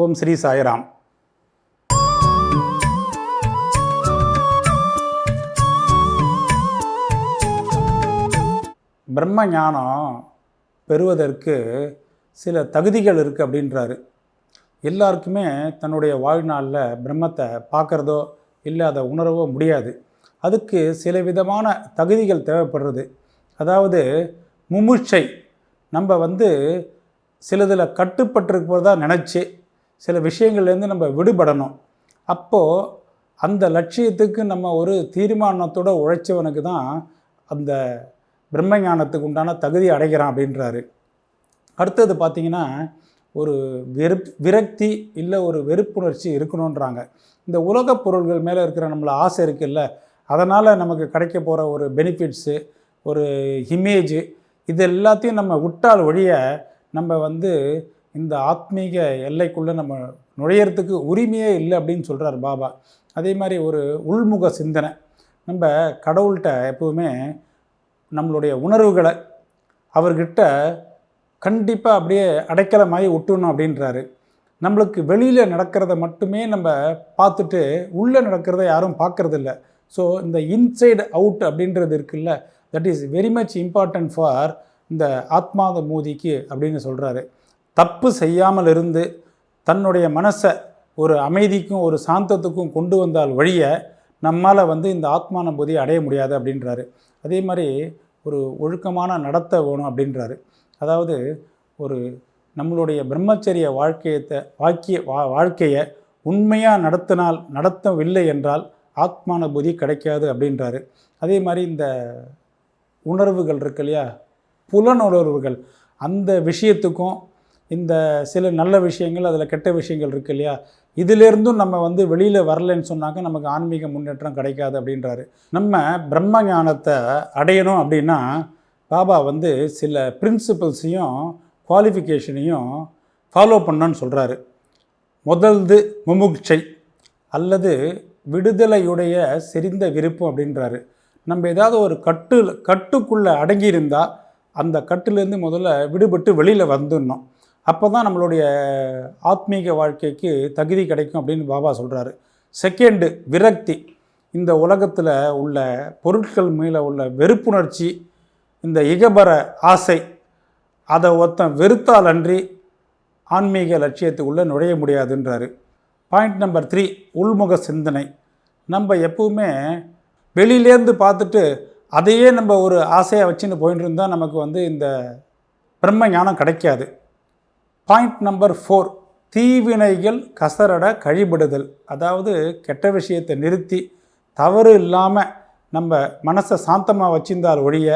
ஓம் ஸ்ரீ சாய்ராம். பிரம்ம ஞானம் பெறுவதற்கு சில தகுதிகள் இருக்குது அப்படின்றாரு. எல்லாருக்குமே தன்னுடைய வாழ்நாளில் பிரம்மத்தை பார்க்குறதோ இல்லை அதை உணரவோ முடியாது. அதுக்கு சில விதமான தகுதிகள் தேவைப்படுறது. அதாவது முமுட்சை நம்ம வந்து சிலதில் கட்டுப்பட்டிருப்பதாக நினச்சி சில விஷயங்கள்லேருந்து நம்ம விடுபடணும். அப்போது அந்த லட்சியத்துக்கு நம்ம ஒரு தீர்மானத்தோடு உழைச்சவனுக்கு தான் அந்த பிரம்ம ஞானத்துக்கு உண்டான தகுதி அடைகிறான் அப்படின்றாரு. அடுத்தது பார்த்திங்கன்னா ஒரு வெறுப் விரக்தி இல்லை ஒரு வெறுப்புணர்ச்சி இருக்கணுன்றாங்க இந்த உலகப் பொருள்கள் மேலே இருக்கிற நம்மளை ஆசை இருக்குல்ல அதனால் நமக்கு கிடைக்க போகிற ஒரு பெனிஃபிட்ஸு ஒரு இமேஜு இது எல்லாத்தையும் நம்ம விட்டால் ஒழிய நம்ம வந்து இந்த ஆத்மீக எல்லைக்குள்ளே நம்ம நுழையிறதுக்கு உரிமையே இல்லை அப்படின்னு சொல்கிறார் பாபா. அதே மாதிரி ஒரு உள்முக சிந்தனை. நம்ம கடவுள்கிட்ட எப்போவுமே நம்மளுடைய உணர்வுகளை அவர்கிட்ட கண்டிப்பாக அப்படியே அடைக்கலமாகி ஒட்டணும் அப்படின்றாரு. நம்மளுக்கு வெளியில் நடக்கிறத மட்டுமே நம்ம பார்த்துட்டு உள்ளே நடக்கிறத யாரும் பார்க்கறதில்ல. ஸோ இந்த இன்சைடு அவுட் அப்படின்றது இருக்குல்ல that is very much important for இந்த ஆத்மாத மூதிக்கு அப்படின்னு சொல்கிறாரு தப்பு செய்யாமல் இருந்து தன்னுடைய மனசை ஒரு அமைதிக்கும் ஒரு சாந்தத்துக்கும் கொண்டு வந்தால் வழிய நம்மால் வந்து இந்த ஆத்மானுபூதியை அடைய முடியாது அப்படின்றாரு. அதே மாதிரி ஒரு ஒழுக்கமான நடத்த வேணும் அப்படின்றாரு. அதாவது ஒரு நம்மளுடைய பிரம்மச்சரிய வாழ்க்கையத்தை வாக்கிய வா வாழ்க்கையை உண்மையாக நடத்தினால் நடத்தவில்லை என்றால் ஆத்மானுபூதி கிடைக்காது அப்படின்றாரு. அதே மாதிரி இந்த உணர்வுகள் இருக்கு இல்லையா? புலனுணர்வுகள். அந்த விஷயத்துக்கும் இந்த சில நல்ல விஷயங்கள் அதில் கெட்ட விஷயங்கள் இருக்குது இல்லையா? இதிலேருந்தும் நம்ம வந்து வெளியில் வரலைன்னு சொன்னாக்க நமக்கு ஆன்மீக முன்னேற்றம் கிடைக்காது அப்படின்றாரு. நம்ம பிரம்ம ஞானத்தை அடையணும் அப்படின்னா பாபா வந்து சில பிரின்சிபல்ஸையும் குவாலிஃபிகேஷனையும் ஃபாலோ பண்ணணும்னு சொல்கிறாரு முதல்து முமுட்சை அல்லது விடுதலையுடைய செறிந்த விருப்பம் அப்படின்றாரு. நம்ம ஏதாவது ஒரு கட்டு கட்டுக்குள்ளே அடங்கியிருந்தால் அந்த கட்டுலேருந்து முதல்ல விடுபட்டு வெளியில் வந்துடணும். அப்போ தான் நம்மளுடைய ஆத்மீக வாழ்க்கைக்கு தகுதி கிடைக்கும் அப்படின்னு பாபா சொல்கிறாரு செகண்டு விரக்தி. இந்த உலகத்தில் உள்ள பொருட்கள் மேலே உள்ள வெறுப்புணர்ச்சி இந்த இகபர ஆசை அதை ஒருத்தன் வெறுத்தால் அன்றி ஆன்மீக லட்சியத்துக்குள்ளே நுழைய முடியாதுன்றாரு. பாயிண்ட் நம்பர் த்ரீ உள்முக சிந்தனை. நம்ம எப்பவுமே வெளியிலேருந்து பார்த்துட்டு அதையே நம்ம ஒரு ஆசையாக வச்சுன்னு போயிட்டு இருந்தால் நமக்கு வந்து இந்த பிரம்ம ஞானம் கிடைக்காது. பாயிண்ட் நம்பர் ஃபோர் தீவினைகள் கசரட கழிபடுதல். அதாவது கெட்ட விஷயத்தை நிறுத்தி தவறு இல்லாமல் நம்ம மனசை சாந்தமாக வச்சிருந்தால் ஒழிய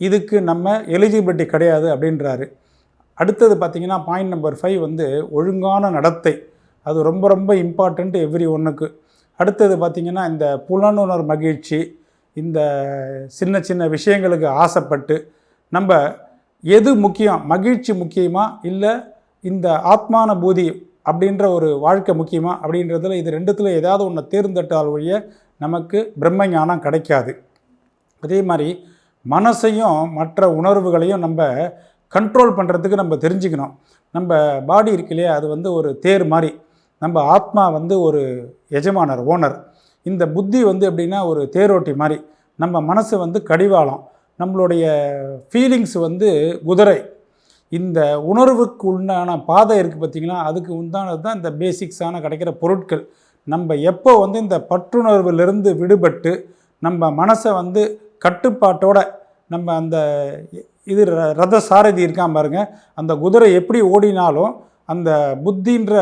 இதுக்கு நம்ம எலிஜிபிலிட்டி கிடையாது அப்படின்றாரு. அடுத்தது பார்த்திங்கன்னா பாயிண்ட் நம்பர் ஃபைவ் வந்து ஒழுங்கான நடத்தை. அது ரொம்ப ரொம்ப இம்பார்ட்டண்ட் எவ்ரி ஒன்றுக்கு அடுத்தது பார்த்திங்கன்னா இந்த புலனுணர் மகிழ்ச்சி இந்த சின்ன சின்ன விஷயங்களுக்கு ஆசைப்பட்டு நம்ம எது முக்கியம் மகிழ்ச்சி முக்கியமாக இல்லை இந்த ஆத்மானுபூதி அப்படின்ற ஒரு வாழ்க்கை முக்கியமா? அப்படின்றதுல இது ரெண்டுத்தில் ஏதாவது ஒன்று தேர்ந்தெட்டால் ஒழிய நமக்கு பிரம்ம ஞானம் கிடைக்காது. அதே மாதிரி மனசையும் மற்ற உணர்வுகளையும் நம்ம கண்ட்ரோல் பண்ணுறதுக்கு நம்ம தெரிஞ்சுக்கணும். நம்ம பாடி இருக்கு இல்லையா? அது வந்து ஒரு தேர் மாதிரி. நம்ம ஆத்மா வந்து ஒரு எஜமானர் ஓனர் இந்த புத்தி வந்து எப்படின்னா ஒரு தேரோட்டி மாதிரி. நம்ம மனசு வந்து கடிவாளம். நம்மளுடைய ஃபீலிங்ஸ் வந்து குதிரை. இந்த உணர்வுக்கு உண்டான பாதை இருக்குது பார்த்திங்கன்னா அதுக்கு உண்டானது தான் இந்த பேசிக்ஸான கிடைக்கிற பொருட்கள். நம்ம எப்போ வந்து இந்த பற்றுணர்விலிருந்து விடுபட்டு நம்ம மனசை வந்து கட்டுப்பாட்டோட நம்ம அந்த இது ர- ரத சாரதி இருக்கான் பாருங்க. அந்த குதிரை எப்படி ஓடினாலும் அந்த புத்தின்ற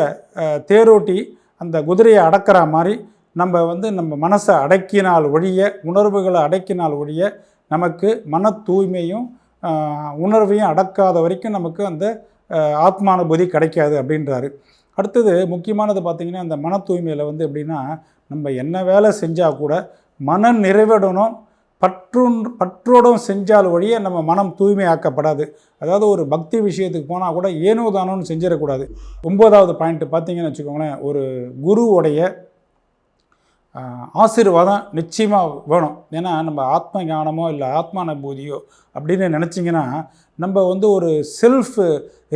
தேரோட்டி அந்த குதிரையை அடக்கிற மாதிரி நம்ம வந்து நம்ம மனசை அடக்கினால் ஒழிய உணர்வுகளை அடக்கினால் ஒழிய நமக்கு மன தூய்மையும் உணர்வையும் அடக்காத வரைக்கும் நமக்கு அந்த ஆத்மானுபூதி கிடைக்காது அப்படின்றாரு. அடுத்தது முக்கியமானது பார்த்திங்கன்னா அந்த மன தூய்மையில் வந்து எப்படின்னா நம்ம என்ன வேலை செஞ்சால் கூட மன நிறைவிடணும் பற்றும் பற்றோடும் செஞ்சால் வழியே நம்ம மனம் தூய்மையாக்கப்படாது. அதாவது ஒரு பக்தி விஷயத்துக்கு போனால் கூட ஏனோ தானோன்னு செஞ்சிடக்கூடாது. ஒன்பதாவது பாயிண்ட் பார்த்தீங்கன்னு வச்சுக்கோங்களேன் ஒரு குருவுடைய ஆசீர்வாதம் நிச்சயமாக வேணும். ஏன்னா நம்ம ஆத்ம ஞானமோ இல்லை ஆத்மானுபூதியோ அப்படின்னு நினச்சிங்கன்னா நம்ம வந்து ஒரு செல்ஃப்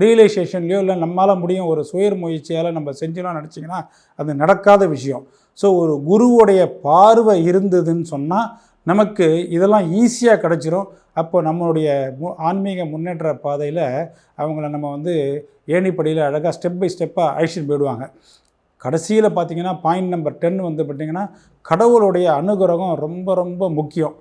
ரியலைசேஷன்லையோ இல்லை நம்மளால் முடியும் ஒரு சுயர் முயற்சியால் நம்ம செஞ்சோம்னு நினச்சிங்கன்னா அது நடக்காத விஷயம். ஸோ ஒரு குருவுடைய பார்வை இருந்ததுன்னு சொன்னால் நமக்கு இதெல்லாம் ஈஸியாக கிடச்சிரும். அப்போ நம்மளுடைய மு ஆன்மீக முன்னேற்ற பாதையில் அவங்கள நம்ம வந்து ஏணிப்படியில் அழகாக ஸ்டெப் பை ஸ்டெப்பாக அழிச்சிட்டு போயிடுவாங்க. கடைசியில் பார்த்தீங்கன்னா பாயிண்ட் நம்பர் டென் வந்து பார்த்திங்கன்னா கடவுளுடைய அனுகிரகம் ரொம்ப ரொம்ப முக்கியம்.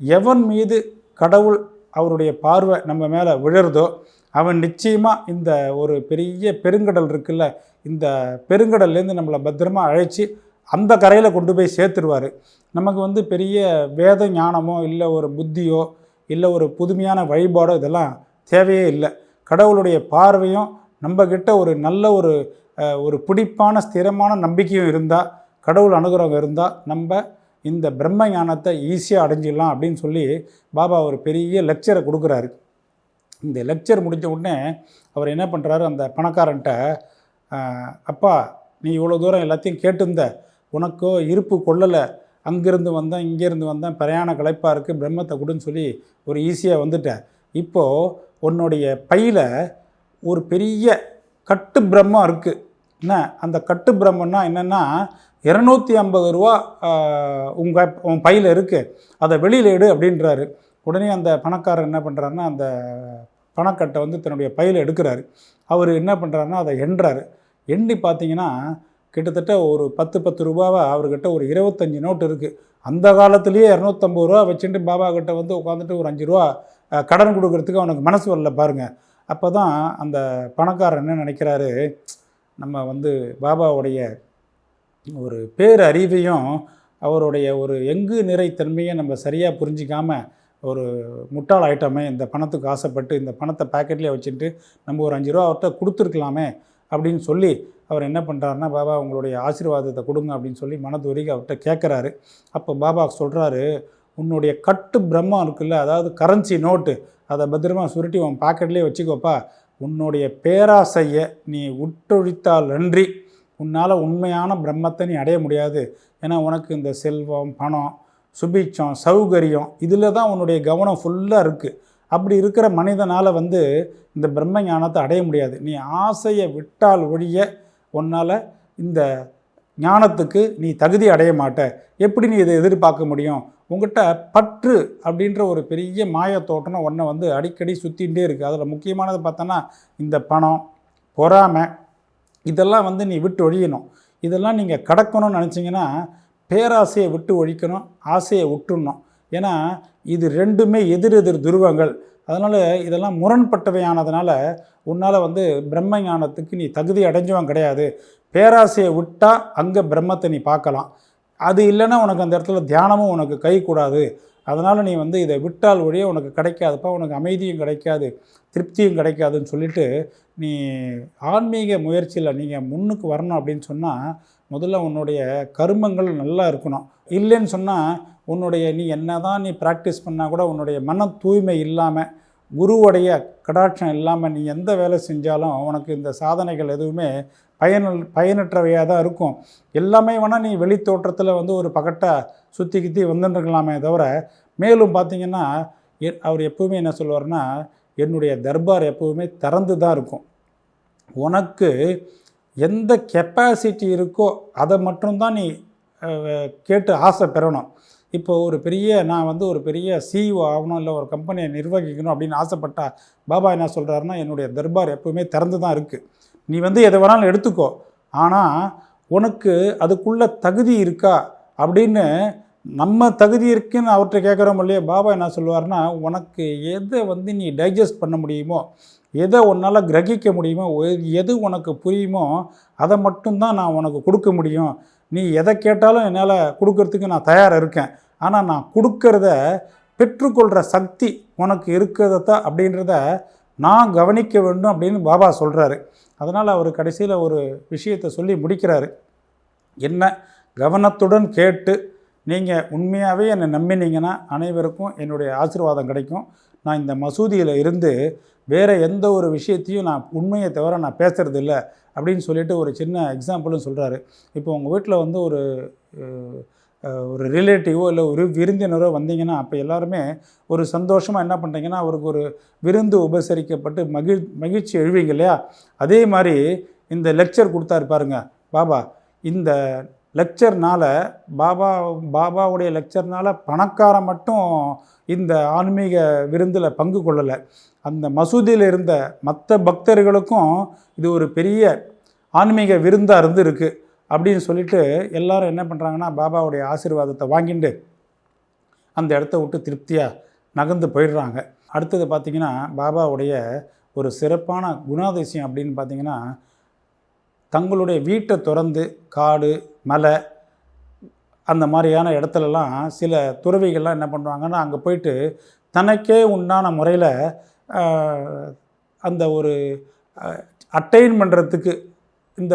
எவன் மீது கடவுள் அவருடைய பார்வை நம்ம மேலே விழறதோ அவன் நிச்சயமாக இந்த ஒரு பெரிய பெருங்கடல் இருக்குல்ல இந்த பெருங்கடல்லேருந்து நம்மளை பத்திரமா அழைச்சி அந்த கரையில் கொண்டு போய் சேர்த்துருவார். நமக்கு வந்து பெரிய வேத ஞானமோ இல்லை ஒரு புத்தியோ இல்லை ஒரு புதுமையான வழிபாடோ இதெல்லாம் தேவையே இல்லை. கடவுளுடைய பார்வையும் நம்மக்கிட்ட ஒரு நல்ல ஒரு ஒரு பிடிப்பான ஸ்திரமான நம்பிக்கையும் இருந்தால் கடவுள் அனுகிரகம் இருந்தால் நம்ம இந்த பிரம்ம ஞானத்தை ஈஸியாக அடைஞ்சிடலாம் அப்படின்னு சொல்லி பாபா ஒரு பெரிய லெக்சரை கொடுக்குறாரு. இந்த லெக்சர் முடிஞ்ச உடனே அவர் என்ன பண்ணுறாரு அந்த பணக்காரன்ட்ட அப்பா நீ இவ்வளோ தூரம் எல்லாத்தையும் கேட்டிருந்த உனக்கோ இருப்பு கொள்ளலை. அங்கேருந்து வந்தேன் இங்கேருந்து வந்தேன் பிரயாண களைப்பாக இருக்குது பிரம்மத்தை கொடுன்னு சொல்லி ஒரு ஈஸியாக வந்துட்டேன் இப்போது உன்னுடைய பையில் ஒரு பெரிய கட்டு பிரம்மம் இருக்குது என்ன? அந்த கட்டு பிரம்மன்னா என்னென்னா இரநூத்தி ஐம்பது ரூபா உங்கள் உன் பையில் இருக்குது அதை வெளியில் எடு அப்படின்றாரு. உடனே அந்த பணக்காரர் என்ன பண்ணுறாருன்னா அந்த பணக்கட்டை வந்து தன்னுடைய பையில் எடுக்கிறாரு. அவர் என்ன பண்ணுறாருன்னா அதை எண்ணுறாரு எண்ணி பார்த்தீங்கன்னா கிட்டத்தட்ட ஒரு பத்து பத்து ரூபாவை அவர்கிட்ட ஒரு இருபத்தஞ்சி நோட்டு இருக்குது அந்த காலத்துலேயே இரநூத்தம்பது ரூபா வச்சுட்டு பாபா கிட்ட வந்து உட்காந்துட்டு ஒரு அஞ்சு ரூபா கடன் கொடுக்கறதுக்கு அவனுக்கு மனசு வரல பாருங்கள் அப்போ தான் அந்த பணக்காரர் என்ன நினைக்கிறாரு? நம்ம வந்து பாபாவுடைய ஒரு பேரறிவையும் அவருடைய ஒரு எங்கு நிறைத்தன்மையை நம்ம சரியாக புரிஞ்சிக்காமல் ஒரு முட்டாள் ஐட்டமே இந்த பணத்துக்கு ஆசைப்பட்டு இந்த பணத்தை பாக்கெட்லேயே வச்சுட்டு நம்ம ஒரு அஞ்சு ரூபா அவர்கிட்ட கொடுத்துருக்கலாமே அப்படின்னு சொல்லி அவர் என்ன பண்ணுறாருன்னா பாபா உங்களுடைய ஆசீர்வாதத்தை கொடுங்க அப்படின்னு சொல்லி மனதுவரிக்கு அவர்கிட்ட கேட்குறாரு அப்போ பாபா சொல்கிறாரு உன்னுடைய கட்டு பிரம்மம் இருக்குல்ல அதாவது கரன்சி நோட்டு அதை பத்திரமா சுருட்டி உன் பாக்கெட்லேயே வச்சுக்கோப்பா. உன்னுடைய பேராசையை நீ உட்டொழித்தால் நன்றி. உன்னால் உண்மையான பிரம்மத்தை நீ அடைய முடியாது. ஏன்னா உனக்கு இந்த செல்வம் பணம் சுபீட்சம் சௌகரியம் இதில் தான் உன்னுடைய கவனம் ஃபுல்லாக இருக்குது அப்படி இருக்கிற மனிதனால் வந்து இந்த பிரம்ம ஞானத்தை அடைய முடியாது. நீ ஆசையை விட்டால் ஒழிய உன்னால் இந்த ஞானத்துக்கு நீ தகுதி அடைய மாட்ட. எப்படி நீ இதை எதிர்பார்க்க முடியும்? உங்ககிட்ட பற்று அப்படின்ற ஒரு பெரிய மாயத்தோட்டம் ஒன்றை வந்து அடிக்கடி சுற்றிகிட்டே இருக்குது அதில் முக்கியமானது பார்த்தோன்னா இந்த பணம் பொறாமை இதெல்லாம் வந்து நீ விட்டு ஒழியணும். இதெல்லாம் நீங்கள் கடக்கணும்னு நினச்சிங்கன்னா பேராசையை விட்டு ஒழிக்கணும் ஆசையை விட்டுடணும் ஏன்னா இது ரெண்டுமே எதிர் எதிர் துருவங்கள். அதனால் இதெல்லாம் முரண்பட்டவையானதுனால உன்னால் வந்து பிரம்ம ஞானத்துக்கு நீ தகுதி அடைஞ்சவன் கிடையாது. பேராசையை விட்டால் அங்கே பிரம்மத்தை நீ பார்க்கலாம். அது இல்லைன்னா உனக்கு அந்த இடத்துல தியானமும் உனக்கு கை கூடாது. அதனால் நீ வந்து இதை விட்டால் ஒழிய உனக்கு கிடைக்காதுப்பா உனக்கு அமைதியும் கிடைக்காது திருப்தியும் கிடைக்காதுன்னு சொல்லிட்டு நீ ஆன்மீக முயற்சியில் நீங்கள் முன்னுக்கு வரணும் அப்படின்னு சொன்னால் முதல்ல உன்னுடைய கருமங்கள் நல்லா இருக்கணும். இல்லைன்னு சொன்னால் உன்னுடைய நீ என்ன தான் நீ ப்ராக்டிஸ் பண்ணால் கூட உன்னுடைய மன தூய்மை இல்லாமல் குருவுடைய கடாட்சம் இல்லாமல் நீ எந்த வேலை செஞ்சாலும் உனக்கு இந்த சாதனைகள் எதுவுமே பயன பயனற்றவையாக தான் இருக்கும். எல்லாமே வேணால் நீ வெளி தோற்றத்தில் வந்து ஒரு பகட்டை சுற்றி கித்தி வந்துட்டுருக்கலாமே தவிர மேலும் பார்த்தீங்கன்னா எ- அவர் எப்போவுமே என்ன சொல்லுவார்னா என்னுடைய தர்பார் எப்போவுமே திறந்து தான் இருக்கும். உனக்கு எந்த கெப்பாசிட்டி இருக்கோ அதை மட்டும்தான் நீ கேட்டு ஆசை பெறணும். இப்போ ஒரு பெரிய நான் வந்து ஒரு பெரிய சிஇஓ ஆகணும் இல்லை ஒரு கம்பெனியை நிர்வகிக்கணும் அப்படின்னு ஆசைப்பட்டா பாபா என்ன சொல்கிறாருன்னா என்னுடைய தர்பார் எப்போவுமே திறந்து தான் இருக்குது நீ வந்து எதை வேணாலும் எடுத்துக்கோ. ஆனால் உனக்கு அதுக்குள்ளே தகுதி இருக்கா? அப்படின்னு நம்ம தகுதி இருக்குன்னு அவர்கிட்ட கேட்குறோம் இல்லையா? பாபா என்ன சொல்லுவார்னா உனக்கு எதை வந்து நீ டைஜஸ்ட் பண்ண முடியுமோ எதை உன்னால் கிரகிக்க முடியுமோ எது உனக்கு புரியுமோ அதை மட்டும்தான் நான் உனக்கு கொடுக்க முடியும். நீ எதை கேட்டாலும் என்னால் கொடுக்கறதுக்கு நான் தயாராக இருக்கேன். ஆனால் நான் கொடுக்கறத பெற்றுக்கொள்கிற சக்தி உனக்கு இருக்கிறதா அப்படின்றத நான் கவனிக்க வேண்டும் அப்படின்னு பாபா சொல்கிறாரு அதனால் அவர் கடைசியில் ஒரு விஷயத்தை சொல்லி முடிக்கிறாரு. என்ன? கவனத்துடன் கேட்டு நீங்கள் உண்மையாகவே என்னை நம்பினீங்கன்னா அனைவருக்கும் என்னுடைய ஆசீர்வாதம் கிடைக்கும். நான் இந்த மசூதியில் இருந்து வேறு எந்த ஒரு விஷயத்தையும் நான் உண்மையை தவிர நான் பேசுகிறது இல்லை அப்படின்னு சொல்லிட்டு ஒரு சின்ன எக்ஸாம்பிளும் சொல்கிறாரு இப்போ உங்கள் வீட்டில் வந்து ஒரு ஒரு ரிலேட்டிவோ இல்லை ஒரு விருந்தினரோ வந்தீங்கன்னா அப்போ எல்லாருமே ஒரு சந்தோஷமாக என்ன பண்ணுறீங்கன்னா அவருக்கு ஒரு விருந்து உபசரிக்கப்பட்டு மகிழ் மகிழ்ச்சி எழுவீங்க இல்லையா? அதே மாதிரி இந்த லெக்சர் கொடுத்தாரு பாருங்க. பாபா இந்த லெக்சர்னால் பாபா பாபாவுடைய லெக்சர்னால் பணக்காரன் மட்டும் இந்த ஆன்மீக விருந்தில் பங்கு கொள்ளலை. அந்த மசூதியில் இருந்த மற்ற பக்தர்களுக்கும் இது ஒரு பெரிய ஆன்மீக விருந்தாக இருந்து இருக்குது அப்படின்னு சொல்லிட்டு எல்லாரும் என்ன பண்ணுறாங்கன்னா பாபாவுடைய ஆசீர்வாதத்தை வாங்கிட்டு அந்த இடத்த விட்டு திருப்தியாக நகர்ந்து போயிடுறாங்க. அடுத்தது பார்த்திங்கன்னா பாபாவுடைய ஒரு சிறப்பான குணாதிசயம் அப்படின்னு பார்த்தீங்கன்னா தங்களுடைய வீட்டை திறந்து காடு மலை அந்த மாதிரியான இடத்துலலாம் சில துறவிகள்லாம் என்ன பண்ணுவாங்கன்னா அங்கே போயிட்டு தனக்கே உண்டான முறையில் அந்த ஒரு அட்டைன் பண்ணுறதுக்கு இந்த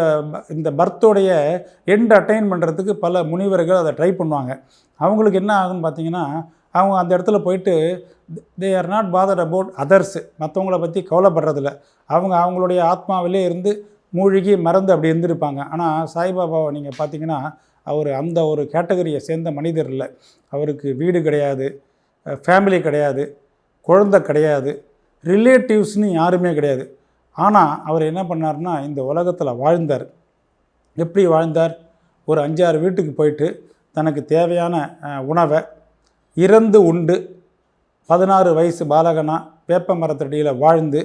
இந்த பர்த்தோடைய எண்ட் அட்டைன் பண்ணுறதுக்கு பல முனிவர்கள் அதை ட்ரை பண்ணுவாங்க. அவங்களுக்கு என்ன ஆகுன்னு பார்த்தீங்கன்னா அவங்க அந்த இடத்துல போயிட்டு they are not bother about others மற்றவங்கள பற்றி கவலைப்படுறதில்ல. அவங்க அவங்களுடைய ஆத்மாவிலே இருந்து மூழ்கி மறந்து அப்படி இருந்திருப்பாங்க. ஆனால் சாய்பாபாவை நீங்கள் பார்த்தீங்கன்னா அவர் அந்த ஒரு கேட்டகரியை சேர்ந்த மனிதர் இல்லை. அவருக்கு வீடு கிடையாது ஃபேமிலி கிடையாது குழந்தை கிடையாது ரிலேட்டிவ்ஸ்னு யாருமே கிடையாது. ஆனால் அவர் என்ன பண்ணார்னா இந்த உலகத்தில் வாழ்ந்தார். எப்படி வாழ்ந்தார்? ஒரு அஞ்சாறு வீட்டுக்கு போயிட்டு தனக்கு தேவையான உணவை இறந்து உண்டு. பதினாறு வயசு பாலகனா வேப்ப மரத்தடியில் வாழ்ந்து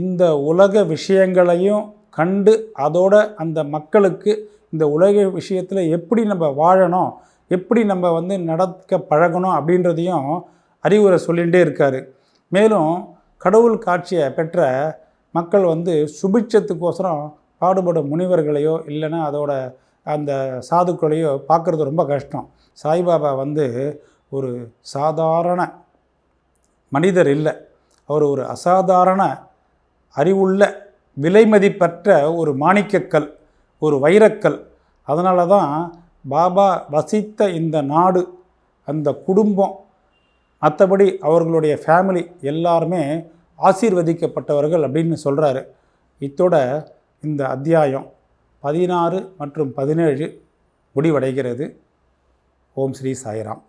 இந்த உலக விஷயங்களையும் கண்டு அதோட அந்த மக்களுக்கு இந்த உலக விஷயத்தில் எப்படி நம்ம வாழணும் எப்படி நம்ம வந்து நடக்க பழகணும் அப்படின்றதையும் அறிவுரை சொல்லிகிட்டே இருக்கார். மேலும் கடவுள் காட்சியை பெற்ற மக்கள் வந்து சுபிட்சத்துக்கோசரம் பாடுபடும் முனிவர்களையோ இல்லைன்னா அதோட அந்த சாதுக்களையோ பார்க்குறது ரொம்ப கஷ்டம். சாய்பாபா வந்து ஒரு சாதாரண மனிதர் இல்லை. அவர் ஒரு அசாதாரண அறிவுள்ள விலைமதிப்பற்ற ஒரு மாணிக்கக்கல் ஒரு வைரக்கல். அதனால தான் பாபா வசித்த இந்த நாடு அந்த குடும்பம் மற்றபடி அவர்களுடைய ஃபேமிலி எல்லாருமே ஆசீர்வதிக்கப்பட்டவர்கள் அப்படின்னு சொல்கிறாரு இத்தோட இந்த அத்தியாயம் பதினாறு மற்றும் பதினேழு முடிவடைகிறது. ஓம் ஸ்ரீ சாய்ராம்.